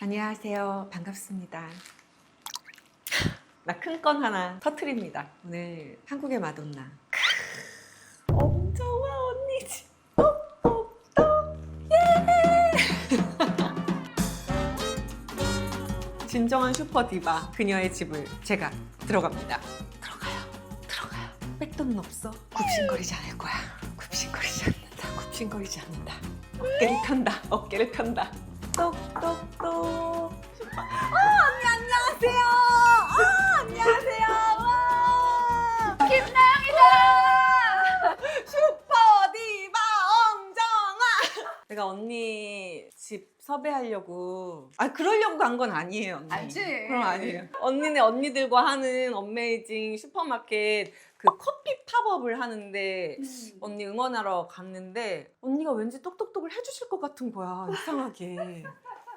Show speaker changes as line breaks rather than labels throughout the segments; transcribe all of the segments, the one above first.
안녕하세요. 반갑습니다. 나 큰 건 하나 터트립니다. 오늘 한국의 마돈나. 크, 엄정화 언니 집. 똑똑똑. 예! 진정한 슈퍼 디바 그녀의 집을 제가 들어갑니다. 들어가요. 들어가요. 뺏돈은 없어. 굽신거리지 않을 거야. 굽신거리지 않는다. 굽신거리지 않는다. 어깨를 편다. 어깨를 편다. 똑똑똑. 아 언니 안녕하세요. 내가 언니 집 섭외하려고 아 그러려고 간 건 아니에요 언니.
알지?
그럼 아니에요. 언니네 언니들과 하는 어메이징 슈퍼마켓 그 커피 팝업을 하는데 언니 응원하러 갔는데 언니가 왠지 똑똑똑을 해주실 것 같은 거야 이상하게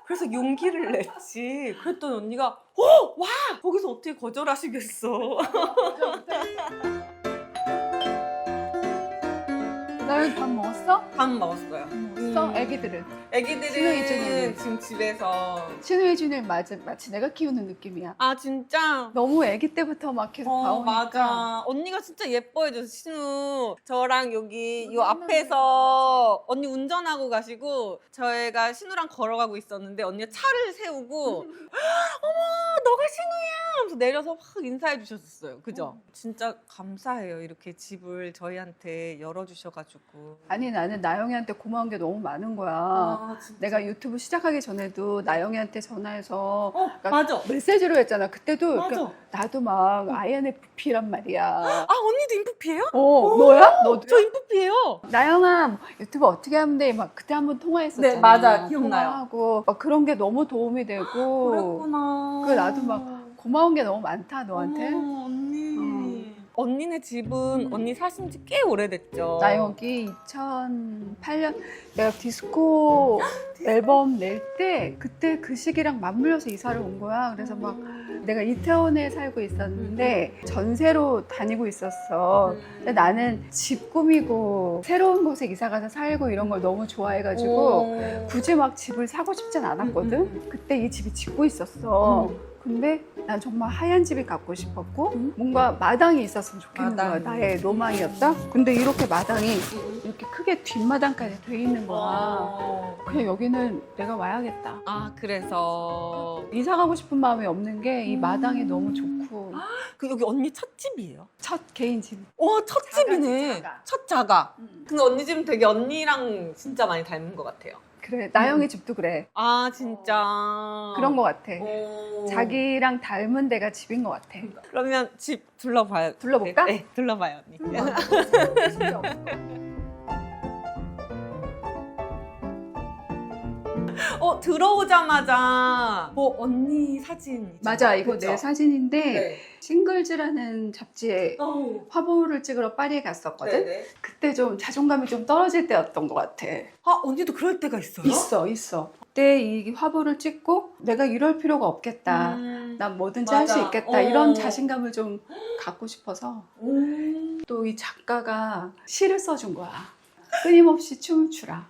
그래서 용기를 냈지 그랬더니 언니가 어! 와! 거기서 어떻게 거절하시겠어
나밥 먹었어?
밥 먹었어요
먹었어?
음.
애기들은?
애기들은
신우이 준이는?
지금 집에서
신우이 준이 마치, 마치 내가 키우는 느낌이야.
아 진짜?
너무 애기 때부터 막 계속
어
봐오니까
맞아 언니가 진짜 예뻐해줘서 신우 저랑 여기 요
얼마나
앞에서 언니 운전하고 가시고 저희가 신우랑 걸어가고 있었는데 언니가 차를 세우고 어머 너가 신우야 하면서 내려서 확 인사해 주셨었어요 그죠? 진짜 감사해요 이렇게 집을 저희한테 열어주셔가지고
아니 나는 나영이한테 고마운 게 너무 많은 거야.
아.
내가 유튜브 시작하기 전에도 나영이한테 전화해서
어 맞아
메시지로 했잖아. 그때도
맞아
나도 막 INFP란 말이야.
아 언니도 인프피예요?
어, 너야? 너도?
저 인프피예요
나영아 유튜브 어떻게 하면 돼? 막 그때 한번 통화했었잖아.
네, 맞아. 기억나요.
통화하고 막 그런 게 너무 도움이 되고
그랬구나
그 나도 막 고마운 게 너무 많다 너한테.
어머, 언니.
어.
언니네 집은 언니 사신 지 꽤 오래됐죠.
나 여기 2008년 내가 디스코 앨범 낼 때 그때 그 시기랑 맞물려서 이사를 온 거야. 그래서 막 내가 이태원에 살고 있었는데 전세로 다니고 있었어. 근데 나는 집 꾸미고 새로운 곳에 이사 가서 살고 이런 걸 너무 좋아해가지고 굳이 막 집을 사고 싶진 않았거든.
음,
그때 이 집이 짓고 있었어. 근데 난 정말 하얀 집이 갖고 싶었고 뭔가 마당이 있었으면 좋겠는 거야.
마당이.
나의 로망이었다. 근데 이렇게 마당이 이렇게 크게 뒷마당까지 돼 있는 거야.
와.
그냥 여기는 내가 와야겠다.
아 그래서
이사 가고 싶은 마음이 없는 게이
음.
마당이 너무 좋고
그 여기 언니 첫 집이에요?
첫 개인 집.
와첫
자가지,
집이네.
자가.
첫 자가. 근데 언니 집은 되게 언니랑 진짜 많이 닮은 것 같아요.
그래 나영의 집도 그래.
아 진짜.
그런 것 같아.
오.
자기랑 닮은 데가 집인 것 같아.
그러면 집 둘러봐요.
둘러볼까?
네, 네, 둘러봐요 언니. 어 들어오자마자 뭐 언니 사진
맞아 이거
그쵸?
내 사진인데
네.
싱글즈라는 잡지에
어.
화보를 찍으러 파리에 갔었거든.
네네.
그때 좀 자존감이 좀 떨어질 때였던 것 같아.
아 언니도 그럴 때가 있어요?
있어, 있어. 그때 이 화보를 찍고 내가 이럴 필요가 없겠다.
음.
난 뭐든지 할 수
맞아.
있겠다.
어.
이런 자신감을 좀 갖고 싶어서
음.
또 이 작가가 시를 써준 거야. 끊임없이 춤을 추라.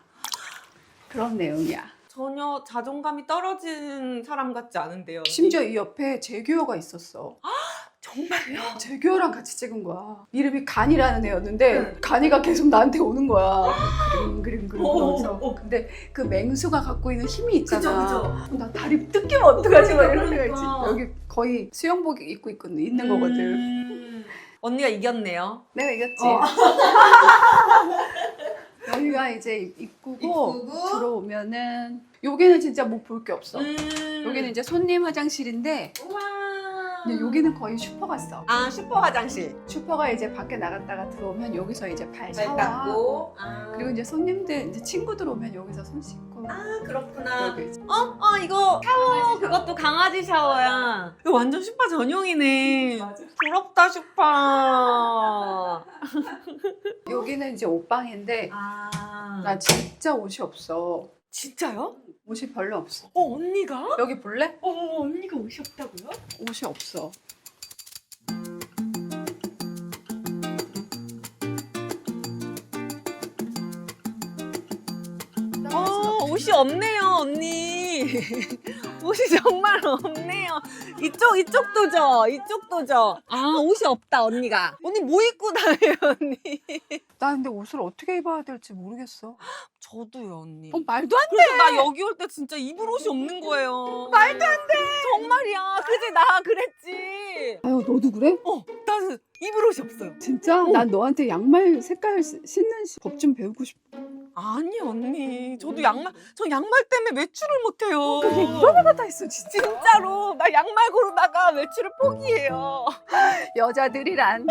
그런 내용이야.
전혀 자존감이 떨어진 사람 같지 않은데요.
심지어 이 옆에 재규어가 있었어.
정말요?
재규어랑 같이 찍은 거야. 이름이 간이라는 애였는데
네.
간이가 계속 나한테 오는 거야. 그림 그림 그림
어,
그러면서.
어, 어.
근데 그 맹수가 갖고 있는 힘이 있잖아.
그죠, 그죠.
나 다리 뜯기면 어떡하지? 막 이런
그러니까.
생각 있지. 여기 거의 수영복 입고 있거든, 있는 거거든.
음. 언니가 이겼네요.
내가 이겼지.
어.
여기가 이제 입구고,
입구고.
들어오면은 여기는 진짜 뭐볼게 없어.
음.
여기는 이제 손님 화장실인데
우와.
근데 여기는 거의 슈퍼 갔어.
아 슈퍼 화장실.
슈퍼가 이제 밖에 나갔다가 들어오면 여기서 이제 발
발
샤워하고
닦고. 아.
그리고 이제 손님들 이제 친구들 오면 여기서 손 씻고
아 그렇구나.
이제
어? 어 이거 샤워 그것도 강아지 샤워야. 이거 완전 슈퍼 전용이네.
맞아.
부럽다 슈퍼.
여기는 이제 옷방인데
아.
나 진짜 옷이 없어.
진짜요?
옷이 별로 없어.
어 언니가?
여기 볼래?
어 언니가 옷이 없다고요?
옷이 없어.
어 옷이 없네요 언니. 옷이 정말 없네요. 이쪽 이쪽도죠. 이쪽도죠. 아 옷이 없다 언니가. 언니 뭐 입고 다녀요 언니?
나 근데 옷을 어떻게 입어야 될지 모르겠어.
저도요 언니.
어, 말도 안 돼.
그래서 나 여기 올 때 진짜 입을 옷이 없는 거예요. 말도 안 돼. 정말이야. 그지 나 그랬지.
아유, 너도 그래?
어 나는 입을 옷이 없어요.
진짜? 난 너한테 양말 색깔 시- 신는 법 좀 배우고 싶어.
아니 언니 저도 양말 저 양말 때문에 외출을 못해요.
그게 이런 애가 다 있어, 진짜.
진짜로 나 양말 고르다가 외출을 포기해요.
여자들이란.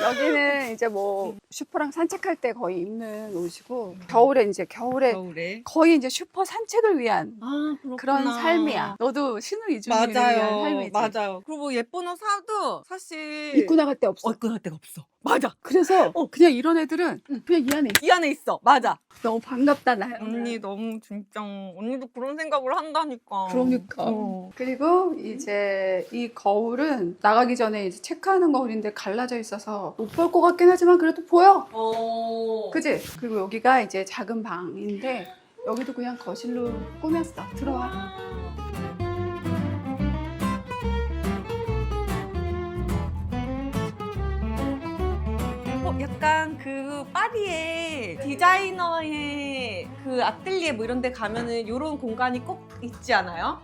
여기는 이제 뭐 슈퍼랑 산책할 때 거의 입는 옷이고, 겨울에 이제 겨울에
겨울에.
거의 이제 슈퍼 산책을 위한
아.
그런 삶이야. 너도 신우 이준이를 위한. 삶이지.
맞아요. 그리고 예쁜 옷 사도 사실
입고 나갈 데 없어.
어, 입고 나갈 데가 없어. 맞아.
그래서
어.
그냥 이런 애들은 그냥 이 안에 있어.
이 안에 있어. 맞아.
너무 반갑다 나야.
언니 너무 진짜 언니도 그런 생각을 한다니까.
그러니까.
어.
그리고 이제 이 거울은 나가기 전에 이제 체크하는 거울인데 갈라져 있어서 못 볼 것 같긴 하지만 그래도 보여.
어.
그지? 그리고 여기가 이제 작은 방인데 여기도 그냥 거실로 꾸몄어. 들어와.
어, 약간 그 파리에 디자이너의 그 아틀리에 뭐 이런 데 가면은 이런 공간이 꼭 있지 않아요?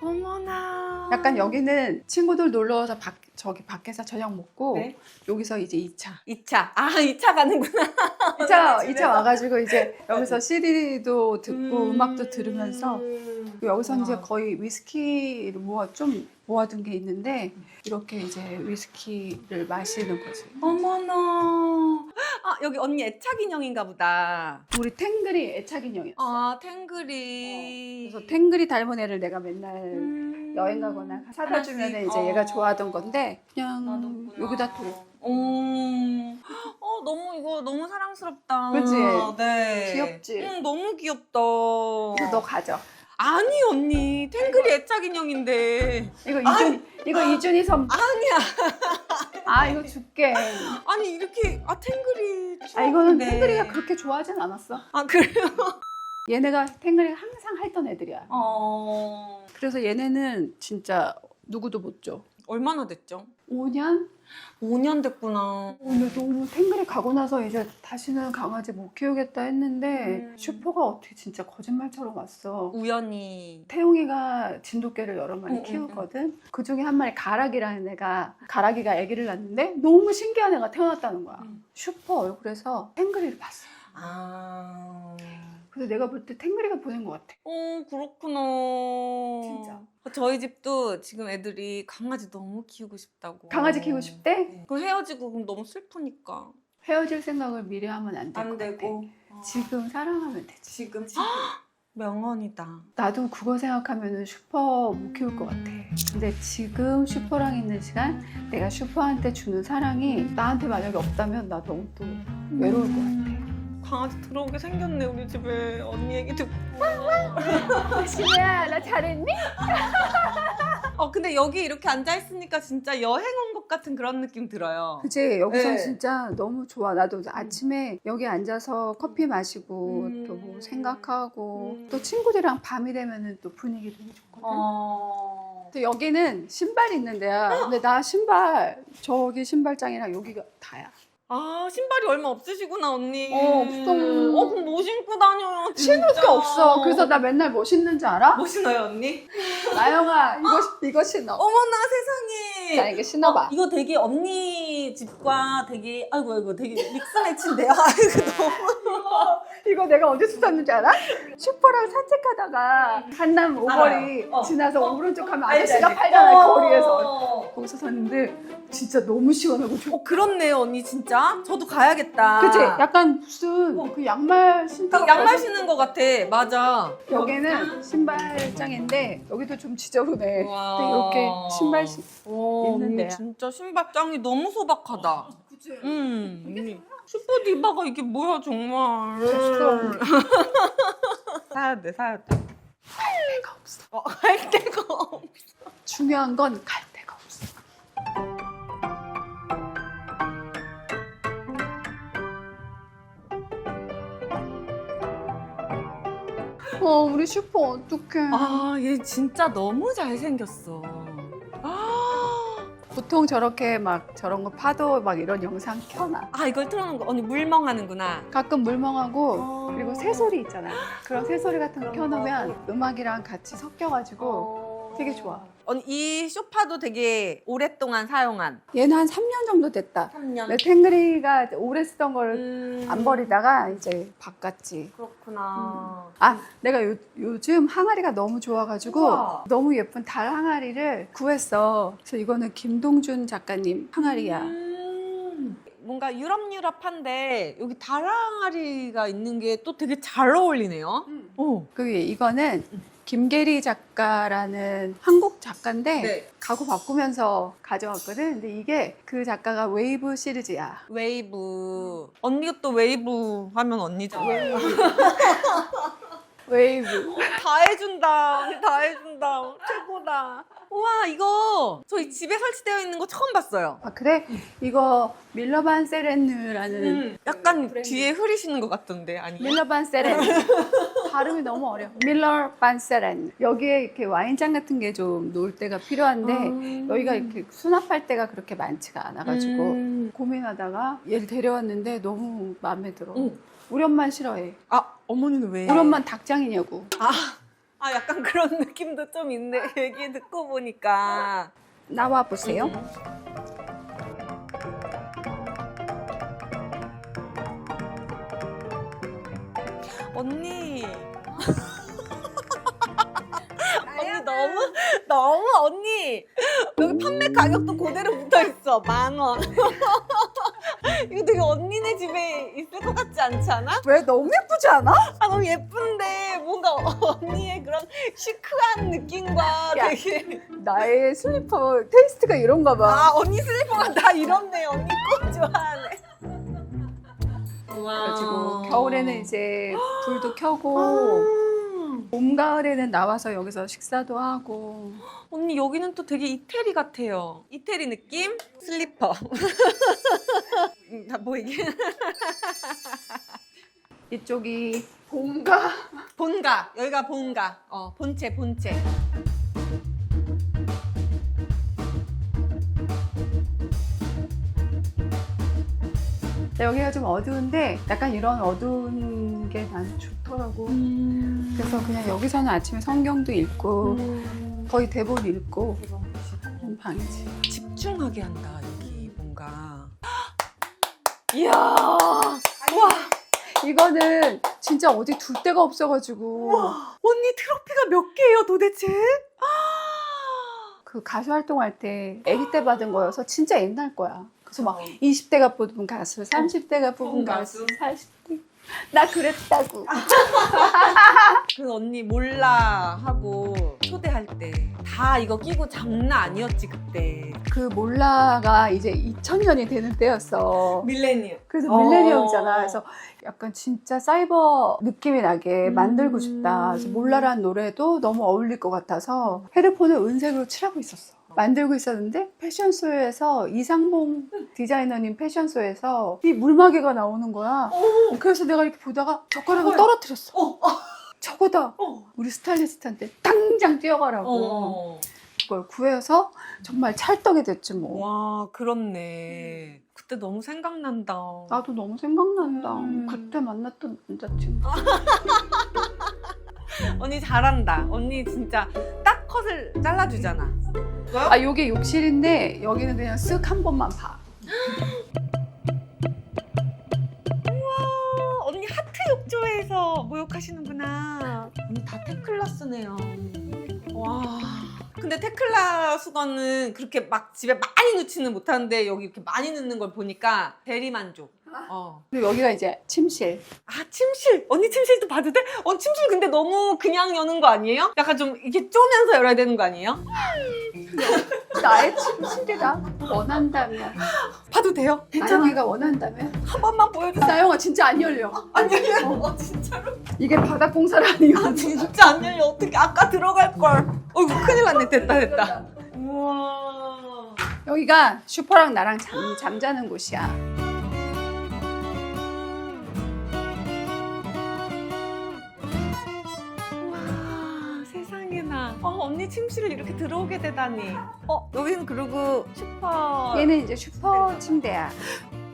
어머나.
약간 여기는 친구들 놀러 와서 밖, 저기 밖에서 저녁 먹고
네.
여기서 이제 2차.
2차. 아, 2차 가는구나.
2차,
집에서?
2차 와가지고 이제 여기서 CD도 듣고 음... 악도 들으면서 여기서 이제
와.
거의 위스키를 모아 좀 모아둔 게 있는데 이렇게 이제 위스키를 마시는 거지.
어머나. 아, 여기 언니 애착 인형인가 보다.
우리 탱글이 애착 인형이야.
아, 탱글이.
그래서 탱글이 닮은 애를 내가 맨날
음.
여행 가거나 사다 주면. 이제
어.
얘가 좋아하던 건데 그냥
놔뒀구나.
여기다 둬.
음. 어, 너무 이거 너무 사랑스럽다.
그치?
네.
귀엽지?
응, 너무 귀엽다.
이거 너 가져.
아니 언니, 탱글이 애착 인형인데.
이거 이준 이거 이준이 선.
아니야.
아 이거 줄게.
아니 이렇게 아 탱글이.
아 이거는
추억인데.
탱글이가 그렇게 좋아하진 않았어.
아 그래요?
얘네가 탱글이가 항상 핥던 애들이야.
어.
그래서 얘네는 진짜 누구도 못 줘.
얼마나 됐죠?
5년?
5년 됐구나.
오늘 너무 탱글이 가고 나서 이제 다시는 강아지 못 키우겠다 했는데
음.
슈퍼가 어떻게 진짜 거짓말처럼 왔어.
우연히.
태용이가 진돗개를 여러 마리
응, 응,
키우거든. 그 중에 한 마리 가락이라는 애가 가락이가 아기를 낳는데 너무 신기한 애가 태어났다는 거야.
응.
슈퍼 얼굴에서 탱글이를 봤어.
아.
그래서 내가 볼 때 탱글이가 보낸 것 같아.
어 그렇구나.
진짜.
저희 집도 지금 애들이 강아지 너무 키우고 싶다고.
강아지 키우고 싶대?
네. 그럼 헤어지고 그럼 너무 슬프니까.
헤어질 생각을 미리 하면 안 될 것
안
같아.
되고.
지금 사랑하면 되지.
지금 명언이다.
나도 그거 생각하면 슈퍼 못 키울 것 같아. 근데 지금 슈퍼랑 있는 시간 내가 슈퍼한테 주는 사랑이 나한테 만약에 없다면 나 너무 또 외로울 것 같아.
강아지 들어오게 생겼네 우리 집에 언니 얘기 듣고.
신우야 나 잘했니?
어 근데 여기 이렇게 앉아 있으니까 진짜 여행 온 것 같은 그런 느낌 들어요.
그치 여기서
네.
진짜 너무 좋아. 나도 아침에 여기 앉아서 커피 마시고
음.
또 뭐 생각하고
음.
또 친구들이랑 밤이 되면은 또 분위기 되게 좋거든.
어.
또 여기는 신발이 있는 데야. 근데 나 신발 저기 신발장이랑 여기가 다야.
아 신발이 얼마 없으시구나 언니.
어, 없어.
어 그럼 뭐 신고 다녀요?
신을 게. 없어. 그래서 나 맨날 뭐 신는지 알아?
뭐 신어요 언니?
나영아 이거 이거 신어.
어머나 세상에.
나 이거 신어봐.
어, 이거 되게 언니 집과 되게 아이고 아이고 되게 믹스 매치인데요. 아이고 너무.
이거 내가 어디서 샀는지 알아? 슈퍼랑 산책하다가 한남 오거리
알아요. 어.
지나서
어.
오른쪽 가면
알지,
아저씨가
알지.
팔잖아요
어.
거리에서. 거기서 샀는데 진짜 너무 시원하고 좋아.
어 그렇네요 언니 진짜. 저도 가야겠다.
그치? 약간 무슨
어.
그 양말 신다.
딱 양말 신는 것 같아. 맞아.
여기는 신발장인데 여기도 좀 지저분해.
와.
근데 이렇게 신발 신.
오,
있는
언니
데야.
진짜 신발장이 너무 소박하다.
그치?
음. 언니. 슈퍼 디바가 이게 뭐야 정말. 사야 돼, 사야 돼.
데가 없어.
어, 할 데가 없어.
중요한 건 갈 우리 슈퍼 어떡해.
아, 얘 진짜 너무 잘생겼어. 아,
보통 저렇게 막 저런 거 파도 막 이런 영상 켜놔.
아, 이걸 틀어놓은 거 언니 물멍하는구나.
가끔 물멍하고
어.
그리고 새소리 있잖아. 그런 새소리 같은 거
그런.
켜놓으면 음악이랑 같이 섞여가지고
어.
되게 좋아.
언니 이 소파도 되게 오랫동안 사용한.
얘는 한 3년 정도 됐다.
3년.
내 탱그리가 오래 쓰던 걸
음.
안 버리다가 이제 바꿨지.
그렇구나.
아, 내가 요, 요즘 항아리가 너무 좋아가지고
우와.
너무 예쁜 달 항아리를 구했어. 그래서 이거는 김동준 작가님 항아리야.
음. 뭔가 유럽 유럽한데 여기 다랑아리가 있는 게 또 되게 잘 어울리네요. 어.
그 이거는 김계리 작가라는 한국 작가인데
네.
가구 바꾸면서 가져왔거든. 근데 이게 그 작가가 웨이브 시리즈야.
웨이브. 언니가 또 웨이브 하면 언니죠.
웨이브.
다 해준다. 언니 다 해준다. 최고다. 우와 이거 저희 집에 설치되어 있는 거 처음 봤어요.
아 그래? 이거 밀러반 세렌느라는
음, 약간
브랜드.
뒤에 흐리시는 것 같던데 아니?
밀러반 세렌. 발음이 너무 어려. 밀러반 세렌. 여기에 이렇게 와인잔 같은 게 좀 놓을 때가 필요한데
음.
여기가 이렇게 수납할 때가 그렇게 많지가 않아가지고
음.
고민하다가 얘를 데려왔는데 너무 마음에 들어.
오.
우리 엄마는 싫어해.
아 어머니는 왜?
우리 엄마 는 닭장이냐고.
아, 아 약간 그런 느낌도 좀 있네. 얘기 듣고 보니까.
나와 보세요.
음. 언니. 언니 너무 너무 언니 여기 판매 가격도 그대로 붙어 있어 만 원. 이거 되게 언니네 집에 있을 것 같지 않지 않아?
왜 너무 예쁘지 않아?
아 너무 예쁜데 뭔가 언니의 그런 시크한 느낌과
야.
되게
나의 슬리퍼 테이스트가 이런가 봐.
아 언니 슬리퍼가 다 이렇네 언니 꼭 좋아하네 와
그래가지고 겨울에는 이제 불도 켜고
아.
봄 가을에는 나와서 여기서 식사도 하고.
언니 여기는 또 되게 이태리 같아요. 이태리 느낌? 슬리퍼. 다뭐 이게
이쪽이 봄가?
본가. 여기가 본가. 어 본체 본체
여기가 좀 어두운데 약간 이런 어두운 게난 좋더라고. 그래서 그냥 여기서는 아침에 성경도 읽고
음.
거의 대본 읽고 그런 방이지.
집중하게 한다 여기 뭔가 이야 와
이거는 진짜 어디 둘 데가 없어가지고
언니 트로피가 몇 개예요 도대체?
그 가수 활동할 때 아기 때 받은 거여서 진짜 옛날 거야. 그래서 막
어.
20대가 뽑은 가수, 30대가 뽑은
뽑은
가수,
가수.
40대. 나 그랬다고.
그 언니 몰라 하고 초대할 때 다 이거 끼고 장난 아니었지 그때
그 몰라가 이제 2000년이 되는 때였어.
밀레니엄
그래서
어.
밀레니엄이잖아. 그래서 약간 진짜 사이버 느낌이 나게
음.
만들고 싶다. 그래서 몰라라는 노래도 너무 어울릴 것 같아서 헤드폰을 은색으로 칠하고 있었어. 만들고 있었는데 패션쇼에서 이상봉 디자이너님 패션쇼에서 이 물마개가 나오는 거야. 그래서 내가 이렇게 보다가 젓가락을
헐.
떨어뜨렸어.
어,
저거다.
어.
우리 스타일리스트한테 당장 뛰어가라고
어.
그걸 구해서 정말 찰떡이 됐지 뭐.
와 그렇네 그때 너무 생각난다
나도 너무 생각난다.
음.
그때 만났던 남자친구.
언니 잘한다 언니 진짜 딱 컷을 잘라주잖아
아, 요게 욕실인데 여기는 그냥 쓱 한 번만 봐.
어, 언니 하트 욕조에서 모욕하시는구나. 언니 다 테클라스네요. 와. 근데 테클라 수건은 그렇게 막 집에 많이 넣지는 못하는데 여기 이렇게 많이 넣는 걸 보니까 대리만족. 어.
그리고 여기가 이제 침실.
아 침실. 언니 침실도 봐도 돼? 어 침실 근데 너무 그냥 여는 거 아니에요? 약간 좀 이렇게 쪼면서 열어야 되는 거 아니에요?
나의 침실이다. 원한다면.
봐도 돼요? 괜찮아.
나영이가 원한다면.
한 번만 보여줘.
나영아 진짜 안 열려.
안 열려. 어 진짜로.
이게 바닥 공사라니.
아 진짜 안 열려. 어떻게 아까 들어갈 걸. 어이구 큰일 났네. 됐다 됐다. 우와.
여기가 슈퍼랑 나랑 잠, 잠자는 곳이야.
언니 침실을 이렇게 들어오게 되다니. 어 여기는 그리고 슈퍼.
얘는 이제 슈퍼 침대야.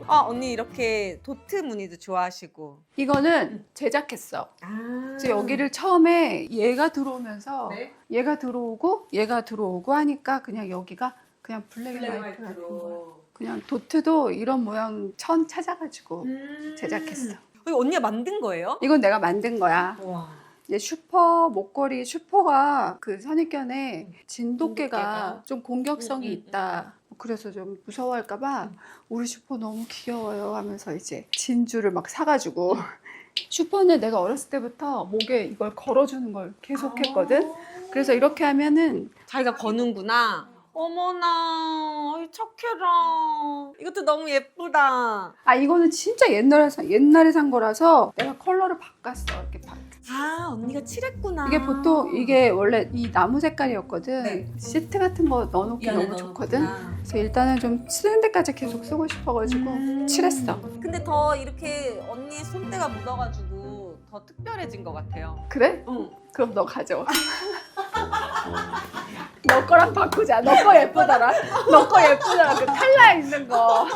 아 언니 이렇게 도트 무늬도 좋아하시고.
이거는 제작했어.
아.
여기를 처음에 얘가 들어오면서
네.
얘가 들어오고 얘가 들어오고 하니까 그냥 여기가 그냥 블랙 앤 화이트 같은 거야. 그냥 도트도 이런 모양 천 찾아가지고
음.
제작했어.
이거 언니가 만든 거예요?
이건 내가 만든 거야.
와.
이제 슈퍼 목걸이 슈퍼가 그 선입견에 진돗개가
진돗개가?
좀 공격성이
음, 음,
있다. 그래서 좀 무서워할까봐 우리 슈퍼 너무 귀여워요 하면서 이제 진주를 막 사가지고 슈퍼는 내가 어렸을 때부터 목에 이걸 걸어주는 걸 계속 했거든. 그래서 이렇게 하면은
자기가 거는구나. 어머나, 어이, 착해라. 이것도 너무 예쁘다.
아 이거는 진짜 옛날에 사, 옛날에 산 거라서 내가 컬러를 바꿨어 이렇게 바.
아, 언니가 칠했구나.
이게 보통 이게 원래 이 나무 색깔이었거든.
네.
시트 같은 거 넣어놓기 너무 좋거든. 그래서 일단은 좀 쓰는 데까지 계속 쓰고 싶어가지고
음.
칠했어.
근데 더 이렇게 언니 손때가 묻어가지고 더 특별해진 것 같아요.
그래?
응.
그럼 너 가져와. 너 거랑 바꾸자. 너 거 예쁘더라. 너 거 예쁘더라. 그 칼라 있는 거.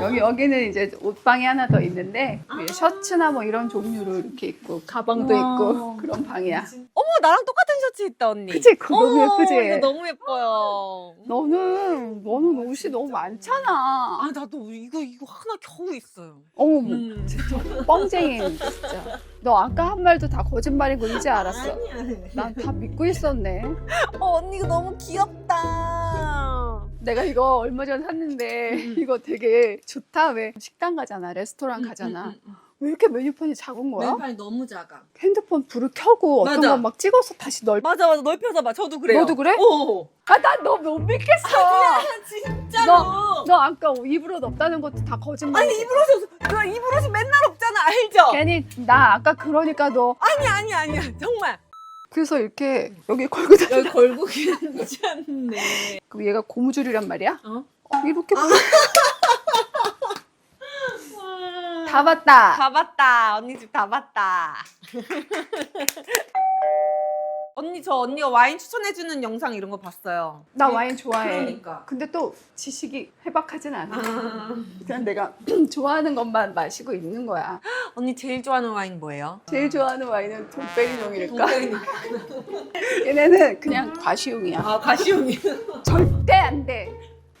여기 여기는 이제 옷방이 하나 더 있는데 위에 셔츠나 뭐 이런 종류로 이렇게 있고 가방도. 있고 그런 방이야.
어머, 나랑 똑같은 셔츠 있다, 언니.
그치? 그거 너무
어머,
예쁘지?
이거 너무 예뻐요.
너는 너는 옷이 너무 많잖아.
아, 나도 이거, 이거 하나 겨우 있어요.
어머
음.
뻥쟁이 진짜. 너 아까 한 말도 다 거짓말인 거 이제 알았어.
아니야.
난 다 믿고 있었네.
어, 언니 이거 너무 귀엽다.
내가 이거 얼마 전에 샀는데
음.
이거 되게 좋다. 왜 식당 가잖아, 레스토랑 가잖아. 왜 이렇게 메뉴판이 작은 거야?
왼팔이 너무 작아.
핸드폰 불을 켜고 어떤
맞아.
거막 찍어서 다시 넓.
맞아, 맞아. 넓혀서 봐. 저도 그래요.
너도 그래?
오.
아, 난너못 믿겠어.
진짜로.
너 아까 입으로 없다는 것도 다 거짓말.
아니 입으로서 그 입으로서 맨날 없잖아 알죠?
괜히 나 아까 그러니까 너
아니 아니 아니야 정말
그래서 이렇게 여기 걸고 다니.
여기 걸고 괜찮네.
그럼 얘가 고무줄이란 말이야?
어?
어, 이렇게 보면 다 봤다.
다 봤다 언니 집 다 봤다. 언니 저 언니가 와인 추천해주는 영상 이런 거 봤어요.
나 와인 좋아해.
그러니까.
근데 또 지식이 해박하진 않아.
아,
그냥 내가 좋아하는 것만 마시고 있는 거야.
언니 제일 좋아하는 와인 뭐예요?
제일 좋아하는 와인은 돈베리뇽일까?
동백이니까.
얘네는 그냥 과시용이야.
아 가시용이.
절대 안 돼.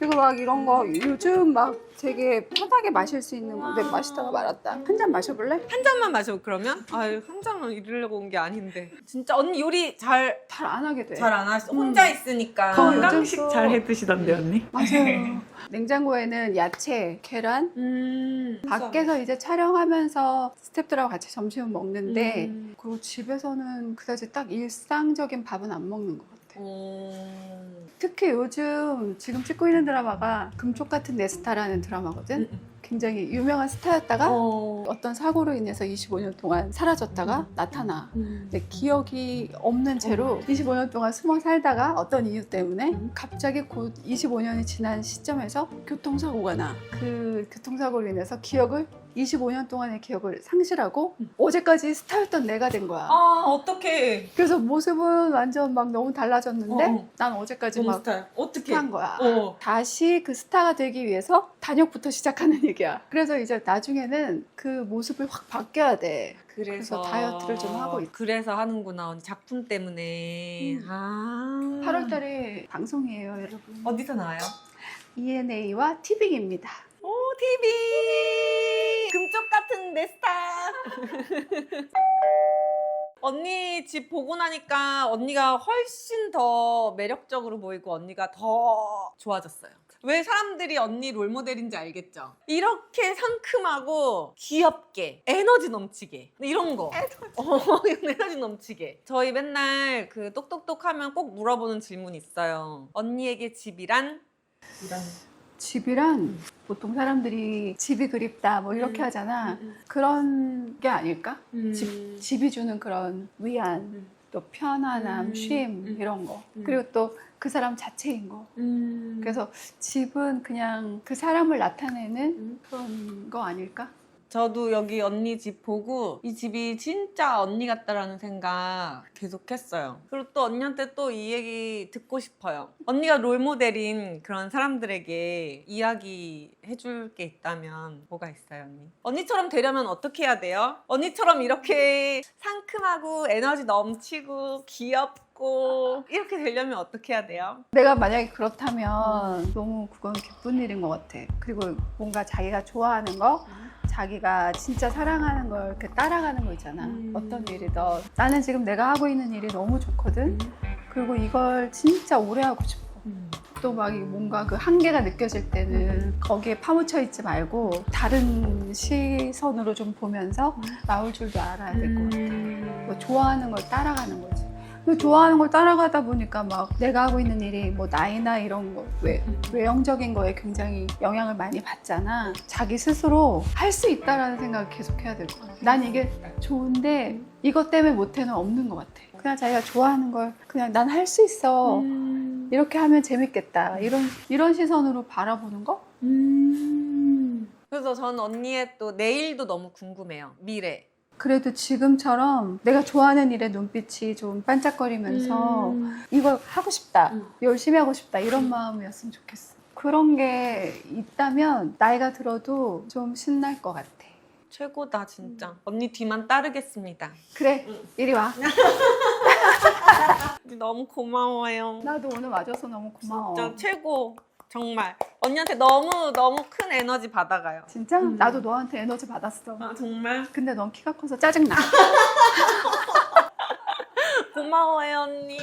그리고 막 이런 거 요즘 막 되게 편하게 마실 수 있는 거. 내가 마시다가 말았다. 한 잔 마셔볼래?
한 잔만 마셔 그러면? 아유 한 잔은 이러려고 온 게 아닌데. 진짜 언니 요리
잘잘안 하게 돼.
잘안 하시 혼자 있으니까
어,
건강식
요즘
잘
거-
해 드시던데 언니.
맞아요. 냉장고에는 야채, 계란,
음.
밖에서 이제 촬영하면서 스태프들하고 같이 점심을 먹는데
음.
그리고 집에서는 그다지 딱 일상적인 밥은 안 먹는 것 같아.
어.
특히 요즘 지금 찍고 있는 드라마가 금쪽 같은 내 스타라는 드라마거든. 굉장히 유명한 스타였다가
어.
어떤 사고로 인해서 25년 동안 사라졌다가 나타나.
음.
근데 기억이 없는 채로 25년 동안 숨어 살다가 어떤 이유 때문에
음.
갑자기 곧 25년이 지난 시점에서 교통사고가 나. 그 교통사고로 인해서 기억을 25년 동안의 기억을 상실하고
음.
어제까지 스타였던 내가 된 거야.
아 어떡해.
그래서 모습은 완전 막 너무 달라졌는데
어, 어.
난 어제까지
너무
막
스타일. 어떡해.
스타한 거야.
어.
다시 그 스타가 되기 위해서 단역부터 시작하는 얘기야. 그래서 이제 나중에는 그 모습을 확 바뀌어야 돼.
그래서,
그래서 다이어트를 좀 하고 있-
그래서 하는구나 언니 작품 때문에.
음.
아.
8월달에 방송이에요, 여러분.
어디서 나와요?
ENA와 티빙입니다.
오 TV. 금쪽 같은 내 스타. 언니 집 보고 나니까 언니가 훨씬 더 매력적으로 보이고 언니가 더 좋아졌어요. 왜 사람들이 언니 롤모델인지 알겠죠? 이렇게 상큼하고 귀엽게 에너지 넘치게 이런 거. 어, 에너지 넘치게. 저희 맨날 그 똑똑똑 하면 꼭 물어보는 질문 있어요. 언니에게 집이란? 이란.
집이란 보통 사람들이 집이 그립다 뭐 이렇게
음.
하잖아. 그런 게 아닐까?
음.
집, 집이 주는 그런 위안,
음.
또 편안함,
음.
쉼
음.
이런 거.
음.
그리고 또 그 사람 자체인 거.
음.
그래서 집은 그냥 그 사람을 나타내는
음.
그런 거 아닐까?
저도 여기 언니 집 보고 이 집이 진짜 언니 같다라는 생각 계속 했어요. 그리고 또 언니한테 또 이 얘기 듣고 싶어요. 언니가 롤모델인 그런 사람들에게 이야기 해줄 게 있다면 뭐가 있어요, 언니? 언니처럼 되려면 어떻게 해야 돼요? 언니처럼 이렇게 상큼하고 에너지 넘치고 귀엽고 이렇게 되려면 어떻게 해야 돼요?
내가 만약에 그렇다면 너무 그건 기쁜 일인 것 같아. 그리고 뭔가 자기가 좋아하는 거, 자기가 진짜 사랑하는 걸 이렇게 따라가는 거 있잖아.
음.
어떤 일이든. 나는 지금 내가 하고 있는 일이 너무 좋거든. 그리고 이걸 진짜 오래 하고 싶어. 또막 뭔가 그 한계가 느껴질 때는 거기에 파묻혀 있지 말고 다른 시선으로 좀 보면서 나올 줄도 알아야 될 것 같아. 뭐 좋아하는 걸 따라가는 거지. 좋아하는 걸 따라가다 보니까 막 내가 하고 있는 일이 뭐 나이나 이런 거 외, 외형적인 거에 굉장히 영향을 많이 받잖아. 자기 스스로 할 수 있다라는 생각을 계속 해야 될 것 같아. 난 이게 좋은데 이것 때문에 못해는 없는 것 같아. 그냥 자기가 좋아하는 걸 그냥 난 할 수 있어.
음.
이렇게 하면 재밌겠다. 이런 이런 시선으로 바라보는 거?
그래서 전 언니의 또 내일도 너무 궁금해요. 미래.
그래도 지금처럼 내가 좋아하는 일에 눈빛이 좀 반짝거리면서 이걸 하고 싶다,
음.
열심히 하고 싶다 이런 마음이었으면 좋겠어. 그런 게 있다면 나이가 들어도 좀 신날 것 같아.
최고다 진짜. 언니 뒤만 따르겠습니다.
그래,
음.
이리 와.
너무 고마워요.
나도 오늘 와줘서 너무 고마워.
진짜 최고. 정말 언니한테 너무 너무 큰 에너지 받아가요.
진짜?
음.
나도 너한테 에너지 받았어.
아 정말
근데 넌 키가 커서 짜증나.
고마워요 언니.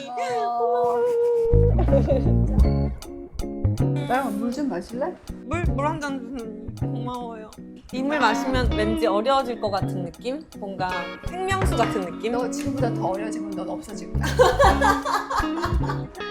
나랑 물 좀 마실래?
물 물 한 잔 주는 고마워요. 이 물 마시면 왠지 어려워질 것 같은 느낌? 뭔가 생명수 같은 느낌?
너 지금보다 더 어려지면 넌 없어질 거야.